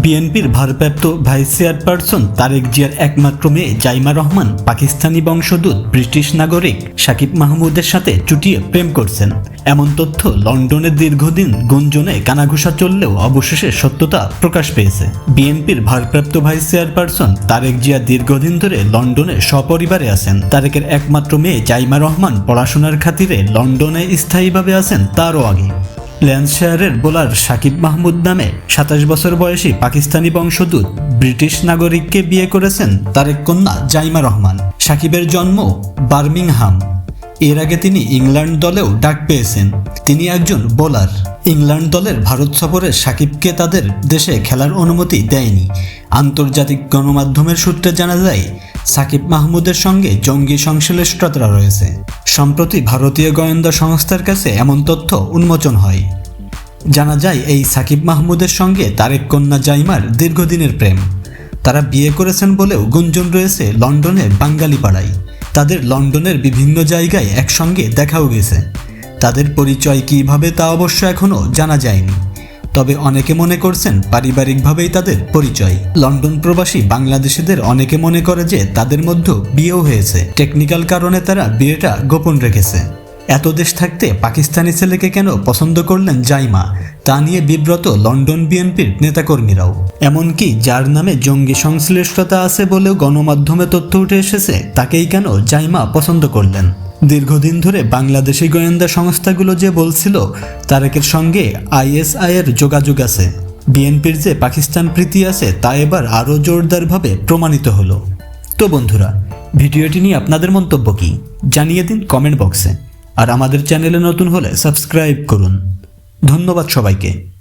বিএনপির ভারপ্রাপ্ত vice chairperson Tarique জিয়ার একমাত্র মেয়ে জাইমা রহমান পাকিস্তানি বংশোদ্ভূত ব্রিটিশ নাগরিক সাকিব মাহমুদের সাথে চুটিয়ে প্রেম করছেন। এমন তথ্য লন্ডনে দীর্ঘদিন গুঞ্জনে কানাঘুষা চললেও অবশেষে সত্যতা প্রকাশ পেয়েছে। বিএনপির ভারপ্রাপ্ত ভাইস চেয়ারপারসন তারেক জিয়া দীর্ঘদিন ধরে লন্ডনে সপরিবারে আছেন। তারেকের একমাত্র মেয়ে জাইমা রহমান পড়াশোনার খাতিরে লন্ডনে স্থায়ীভাবে আছেন তারও আগে। ল্যান্সশায়ারের বোলার সাকিব মাহমুদ নামে সাতাশ বছর বয়সী পাকিস্তানি বংশোদ্ভূত ব্রিটিশ নাগরিককে বিয়ে করেছেন তারেক কন্যা জাইমা রহমান। সাকিবের জন্ম বার্মিংহাম। এর আগে তিনি ইংল্যান্ড দলেও ডাক পেয়েছেন। তিনি একজন বোলার। ইংল্যান্ড দলের ভারত সফরে সাকিবকে তাদের দেশে খেলার অনুমতি দেয়নি। আন্তর্জাতিক গণমাধ্যমের সূত্রে জানা যায় সাকিব মাহমুদের সঙ্গে জঙ্গি সংশ্লিষ্টতা রয়েছে। সম্প্রতি ভারতীয় গোয়েন্দা সংস্থার কাছে এমন তথ্য উন্মোচন হয়। জানা যায়, এই সাকিব মাহমুদের সঙ্গে তারেক কন্যা জাইমার দীর্ঘদিনের প্রেম। তারা বিয়ে করেছেন বলেও গুঞ্জন রয়েছে লন্ডনের বাঙালি পাড়ায় তাদের লন্ডনের বিভিন্ন জায়গায় একসঙ্গে দেখাও গেছে। তাদের পরিচয় কীভাবে তা অবশ্য এখনও জানা যায়নি। তবে অনেকে মনে করছেন পারিবারিকভাবেই তাদের পরিচয়। লন্ডন প্রবাসী বাংলাদেশিদের অনেকে মনে করে যে তাদের মধ্যে বিয়েও হয়েছে। টেকনিক্যাল কারণে তারা বিয়েটা গোপন রেখেছে। এত দেশ থাকতে পাকিস্তানি ছেলেকে কেন পছন্দ করলেন জাইমা? তা নিয়ে বিব্রত লন্ডন বিএনপির নেতাকর্মীরাও। এমনকি যার নামে জঙ্গি সংশ্লিষ্টতা আছে বলেও গণমাধ্যমে তথ্য উঠে এসেছে, তাকেই কেন জাইমা পছন্দ করলেন? দীর্ঘদিন ধরে বাংলাদেশি গোয়েন্দা সংস্থাগুলো যে বলছিল, তারেকের সঙ্গে আইএসআই এর যোগাযোগ আছে। বিএনপির যে পাকিস্তান প্রীতি আছে, তা এবার আরও জোরদারভাবে প্রমাণিত হলো। তো বন্ধুরা, ভিডিওটি নিয়ে আপনাদের মন্তব্য কি? জানিয়ে দিন কমেন্ট বক্সে। আর আমাদের চ্যানেলে নতুন হলে সাবস্ক্রাইব করুন। ধন্যবাদ সবাইকে।